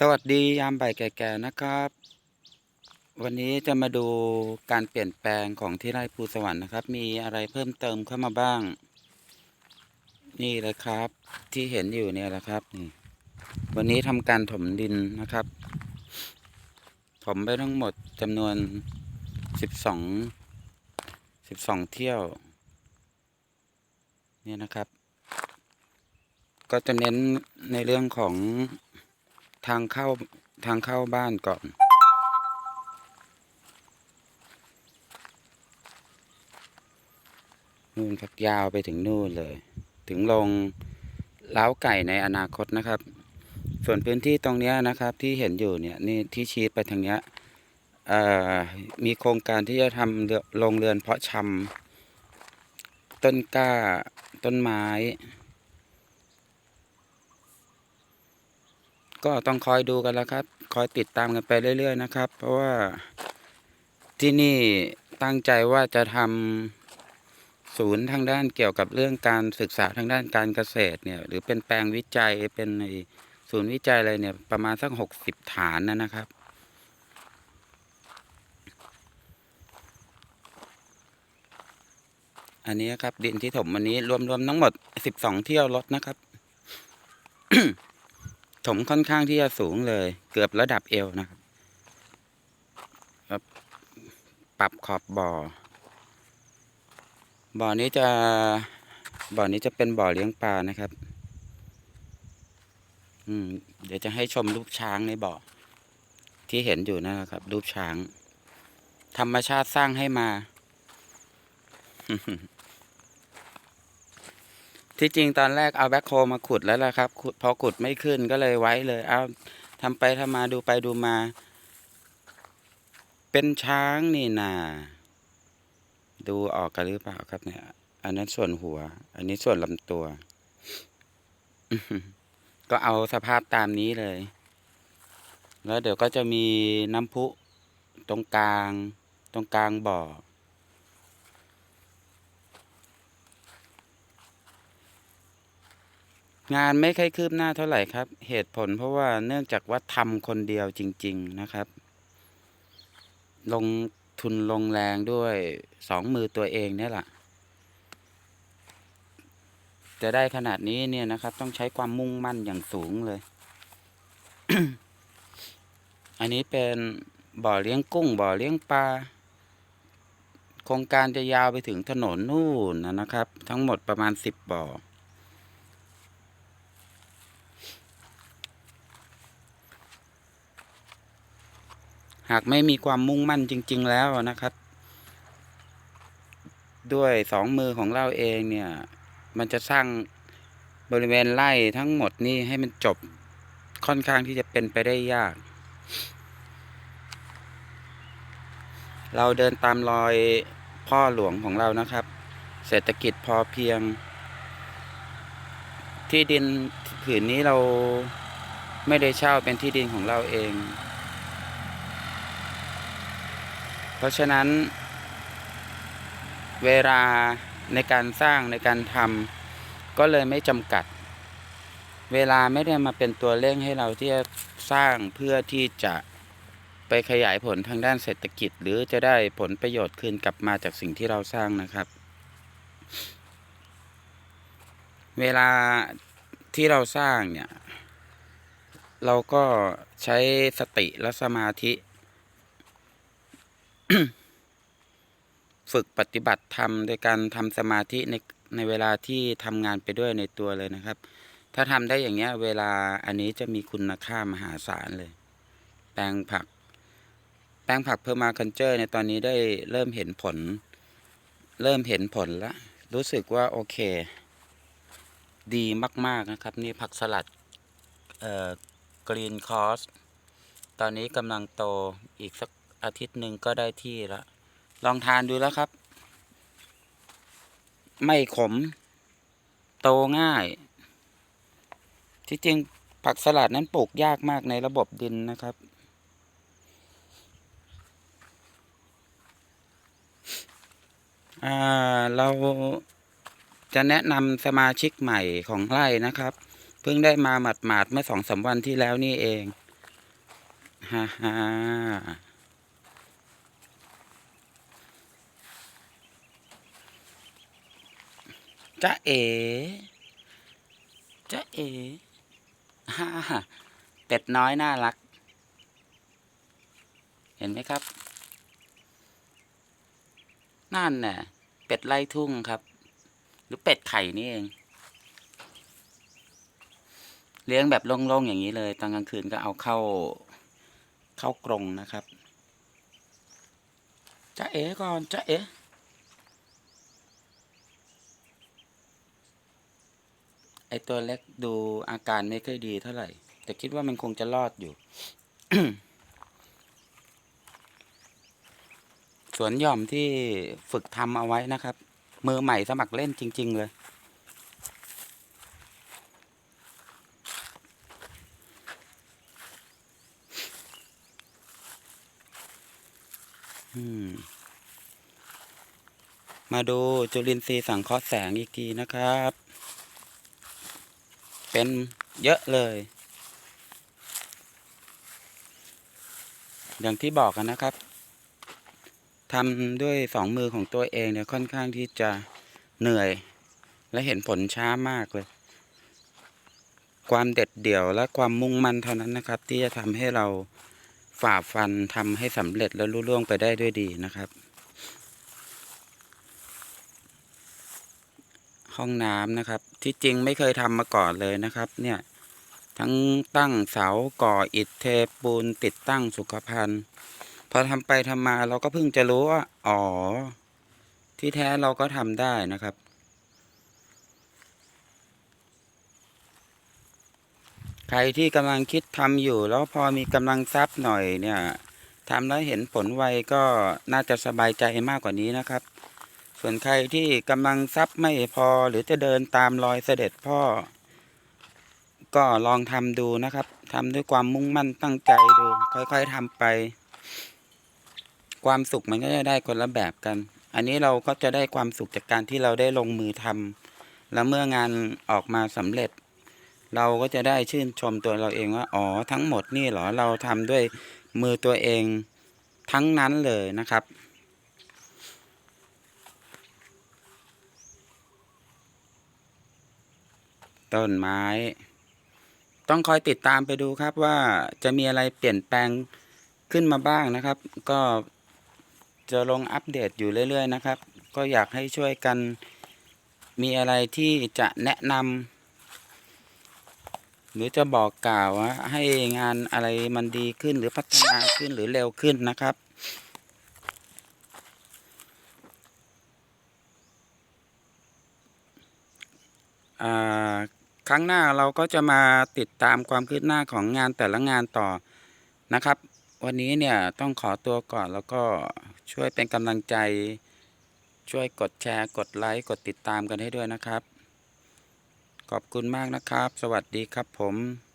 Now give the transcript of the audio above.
สวัสดียามบ่ายแก่ๆนะครับ วันนี้จะมาดูการเปลี่ยนแปลงของที่ไร่ภูสวรรค์นะครับ มีอะไรเพิ่มเติมเข้ามาบ้าง นี่เลยครับ ที่เห็นอยู่เนี่ยแหละครับนี่วันนี้ทำการถมดินนะครับ ถมไปทั้งหมดจำนวนสิบสองสิบสองเที่ยว เนี่ยนะครับ ก็จะเน้นในเรื่องของ ทางเข้าทางเข้าบ้านก่อน นู่นครับยาวไปถึงนู่นเลย ถึงลงเล้าไก่ในอนาคตนะครับ ส่วนพื้นที่ตรงเนี้ยนะครับที่เห็นอยู่เนี่ยนี่ที่ชี้ไปทางเนี้ยมีโครงการที่จะทำโรงเรือนเพาะชำต้นกล้าต้นไม้ ก็ต้องคอยดูกันแล้วครับ คอยติดตามกันไปเรื่อย ๆ นะครับ เพราะว่าที่นี่ตั้งใจว่าจะทำศูนย์ทางด้านเกี่ยวกับเรื่องการศึกษาทางด้านการเกษตรเนี่ย หรือเป็นแปลงวิจัยเป็นศูนย์วิจัยอะไรเนี่ย ประมาณสักหกสิบฐานนะนะครับอันนี้ครับดินที่ถมวันนี้รวมๆทั้งหมดสิบสองเที่ยวรถนะครับ ถมค่อนข้างที่จะสูงเลย เกือบระดับเอวนะครับ ปรับขอบบ่อ บ่อนี้จะ บ่อนี้จะเป็นบ่อเลี้ยงปลานะครับ อืม เดี๋ยวจะให้ชมรูปช้างในบ่อ ที่เห็นอยู่นะครับ รูปช้าง ธรรมชาติสร้างให้มา ที่จริงตอนแรกเอาแบ็คโฮมาขุดแล้วล่ะครับ พอขุดไม่ขึ้นก็เลยไว้เลย เอาทำไปทำมาดูไปดูมา เป็นช้างนี่นา ดูออกกันหรือเปล่าครับเนี่ย อันนั้นส่วนหัว อันนี้ส่วนลำตัว ก็เอาสภาพตามนี้เลย แล้วเดี๋ยวก็จะมีน้ำพุตรงกลาง ตรงกลางบ่อ งานไม่ค่อยคืบหน้าเท่าไหร่ครับ เหตุผลเพราะว่าเนื่องจากว่าทำคนเดียวจริง ๆนะครับ ลงทุนลงแรงด้วยสองมือตัวเองเนี่ยแหละจะได้ขนาดนี้เนี่ยนะครับ ต้องใช้ความมุ่งมั่นอย่างสูงเลย อันนี้เป็นบ่อเลี้ยงกุ้ง บ่อเลี้ยงปลาโครงการจะยาวไปถึงถนนนู่นนะนะครับ ทั้งหมดประมาณสิบบ่อ หากไม่มีความมุ่งมั่นจริง ๆ แล้วนะครับ ด้วยสองมือของเราเองเนี่ย มันจะสร้างบริเวณไร่ทั้งหมดนี่ให้มันจบค่อนข้างที่จะเป็นไปได้ยาก เราเดินตามรอยพ่อหลวงของเรานะครับ เศรษฐกิจพอเพียง ที่ดินผืนนี้เราไม่ได้เช่าเป็นที่ดินของเราเอง เพราะฉะนั้น เวลาในการสร้างในการทำก็เลยไม่จำกัด เวลาไม่ได้มาเป็นตัวเร่งให้เราที่จะสร้างเพื่อที่จะไปขยายผลทางด้านเศรษฐกิจ หรือจะได้ผลประโยชน์คืนกลับมาจากสิ่งที่เราสร้างนะครับ เวลาที่เราสร้างเนี่ย เราก็ใช้สติและสมาธิ ฝึกปฏิบัติธรรมโดยการทำสมาธิในในเวลาที่ทำงานไปด้วยในตัวเลยนะครับ ถ้าทำได้อย่างเงี้ย เวลาอันนี้จะมีคุณค่ามหาศาลเลย แปลงผัก แปลงผักเพอร์มาคันเจอร์ในตอนนี้ได้เริ่มเห็นผล เริ่มเห็นผลแล้วรู้สึกว่าโอเค ดีมาก ๆนะครับ นี่ผักสลัดเอ่อกรีนคอสตอนนี้กำลังโตอีกสัก อาทิตย์หนึ่งก็ได้ที่แล้วลองทานดูแล้วครับ ไม่ขม โตง่าย ที่จริงผักสลัดนั้นปลูกยากมากในระบบดินนะครับ อ่า เราจะแนะนำสมาชิกใหม่ของไร่นะครับ เพิ่งได้มาหมาดๆเมื่อสองสามวันที่แล้วนี่เองฮ่าฮ่า จ๊ะเอ๋จ๊ะเอ๋ฮ่าเป็ดน้อยน่ารัก เห็นไหมครับ นั่นน่ะ เป็ดไล่ทุ่งครับ หรือเป็ดไข่นี่เอง เลี้ยงแบบโล่งๆอย่างนี้เลย ตอนกลางคืนก็เอาเข้า เข้ากรงนะครับจ๊ะเอ๋ก่อนจ๊ะเอ๋ไอ ตัวเล็กดูอาการไม่ค่อยดีเท่าไหร่ แต่คิดว่ามันคงจะรอดอยู่ สวนหย่อมที่ฝึกทำเอาไว้นะครับ มือใหม่สมัครเล่นจริง ๆ เลย อืมมาดูจุลินทรีย์สังเคราะห์แสงอีกทีนะครับ เป็นเยอะเลย อย่างที่บอกกันนะครับทำด้วยสองมือของตัวเองเนี่ยค่อนข้างที่จะเหนื่อย และเห็นผลช้ามากเลย ความเด็ดเดี่ยวและความมุ่งมั่นเท่านั้นนะครับ ที่จะทำให้เราฝ่าฟันทำให้สำเร็จและลุล่วงไปได้ด้วยดีนะครับ ห้องน้ำนะครับ ที่จริงไม่เคยทำมาก่อนเลยนะครับ เนี่ย ทั้งตั้งเสาก่ออิฐเทปูนติดตั้งสุขภัณฑ์พอทำไปทำมาเราก็เพิ่งจะรู้ว่า อ๋อ ที่แท้เราก็ทำได้นะครับใครที่กำลังคิดทำอยู่ แล้วพอมีกำลังทรัพย์หน่อยเนี่ยทำแล้วเห็นผลไวก็น่าจะสบายใจมากกว่านี้นะครับ ส่วนใครที่กำลังทรัพย์ไม่พอหรือจะเดินตามรอยเสด็จพ่อ ก็ลองทำดูนะครับทำด้วยความมุ่งมั่นตั้งใจดู ค่อยๆทำไป ความสุขมันก็จะได้คนละแบบกัน อันนี้เราก็จะได้ความสุขจากการที่เราได้ลงมือทำแล้วเมื่องานออกมาสำเร็จ เราก็จะได้ชื่นชมตัวเราเองว่าอ๋อทั้งหมดนี่เหรอเราทำด้วยมือตัวเองทั้งนั้นเลยนะครับ ต้นไม้ ต้องคอยติดตามไปดูครับว่าจะมีอะไรเปลี่ยนแปลงขึ้นมาบ้างนะครับ ก็จะลงอัปเดตอยู่เรื่อย ๆ นะครับ ก็อยากให้ช่วยกันมีอะไรที่จะแนะนำหรือจะบอกกล่าวว่าให้งานอะไรมันดีขึ้นหรือพัฒนาขึ้นหรือเร็วขึ้นนะครับอ่า ครั้งหน้าเราก็จะมาติดตามความคืบหน้าของงานแต่ละงานต่อนะครับ วันนี้เนี่ยต้องขอตัวก่อนแล้วก็ช่วยเป็นกำลังใจ ช่วยกดแชร์ กดไลค์ กดติดตามกันให้ด้วยนะครับ ขอบคุณมากนะครับ สวัสดีครับผม